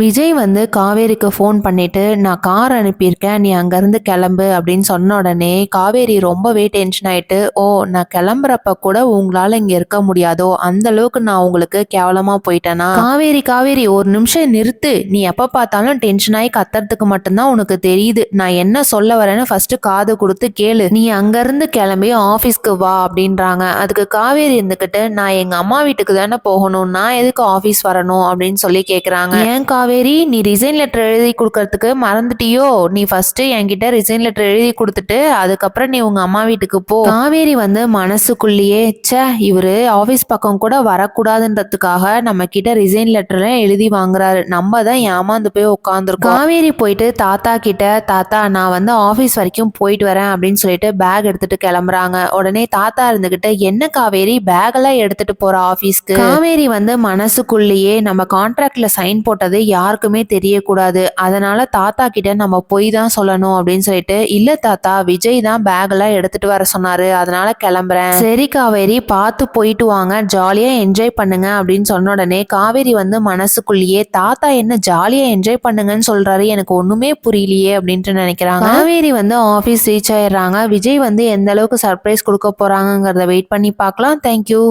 விஜய் வந்து காவேரிக்கு ஃபோன் பண்ணிட்டு நான் கார் அனுப்பியிருக்கேன் நீ அங்கேருந்து கிளம்பு அப்படின்னு சொன்ன உடனே காவேரி ரொம்பவே டென்ஷன் ஆயிட்டு ஓ நான் கிளம்புறப்ப கூட உங்களால் இங்கே இருக்க முடியாதோ? அந்த அளவுக்கு நான் உங்களுக்கு கேவலமாக போயிட்டேனா? காவேரி காவேரி ஒரு நிமிஷம் நிறுத்து. நீ எப்போ பார்த்தாலும் டென்ஷன் ஆகி கத்துறதுக்கு மட்டும்தான் உனக்கு தெரியுது. நான் என்ன சொல்ல வரேன்னு ஃபர்ஸ்ட் காது கொடுத்து கேளு. நீ அங்கேருந்து கிளம்பி ஆஃபீஸ்க்கு வா அப்படின்றாங்க. அதுக்கு காவேரி இருந்துக்கிட்டு நான் எங்கள் அம்மா வீட்டுக்கு தானே போகணும். நான் எதுக்கு ஆஃபீஸ் வரணும்? அப்படின்னு சொல்லி கேட்குறாங்க ஏன் காவேரி நீ ரிசைன் லெட்டர் எழுதி கொடுக்கறதுக்கு மறந்துட்டியோ? நீ ஃபர்ஸ்ட் என்கிட்ட ரிசைன் லெட்டர் எழுதி கொடுத்துட்டு அதுக்கப்புறம் நீ உங்க அம்மா வீட்டுக்கு போ. காவேரி வந்து மனசுக்குள்ளேயே ச்சே இவரு ஆஃபீஸ் பக்கம் கூட வரக்கூடாதுன்றதுக்காக நம்ம கிட்ட ரிசைன் லெட்டர்லாம் எழுதி வாங்குறாரு. நம்ம தான் ஏமாந்து போய் உட்காந்துருக்கோம் காவேரி போயிட்டு தாத்தா கிட்ட தாத்தா நான் வந்து ஆஃபீஸ் வரைக்கும் போயிட்டு வரேன் அப்படின்னு சொல்லிட்டு பேக் எடுத்துட்டு கிளம்புறாங்க. உடனே தாத்தா இருந்துகிட்டு என்ன காவேரி பேக் எல்லாம் எடுத்துட்டு போற ஆஃபீஸ்க்கு காவேரி வந்து மனசுக்குள்ளேயே நம்ம கான்ட்ராக்ட்ல சைன் போட்டது யாருக்குமே தெரியக்கூடாது. அதனால தாத்தா கிட்ட நம்ம போய் தான் சொல்லணும் அப்படின்னு சொல்லிட்டு இல்ல தாத்தா விஜய் தான் பேக் எல்லாம் எடுத்துட்டு வர சொன்னாரு. அதனால கிளம்புறேன். சரி காவேரி பார்த்து போயிட்டு வாங்க. ஜாலியா என்ஜாய் பண்ணுங்க. அப்படின்னு சொன்ன உடனே காவேரி வந்து மனசுக்குள்ளேயே தாத்தா என்ன ஜாலியா என்ஜாய் பண்ணுங்கன்னு சொல்றாரு. எனக்கு ஒண்ணுமே புரியலையே அப்படின்ட்டு நினைக்கிறாங்க. காவேரி வந்து ஆஃபீஸ் ரீச் ஆயிடுறாங்க. விஜய் வந்து எந்த அளவுக்கு சர்ப்ரைஸ் கொடுக்க போறாங்கிறத வெயிட் பண்ணி பார்க்கலாம். தேங்க்யூ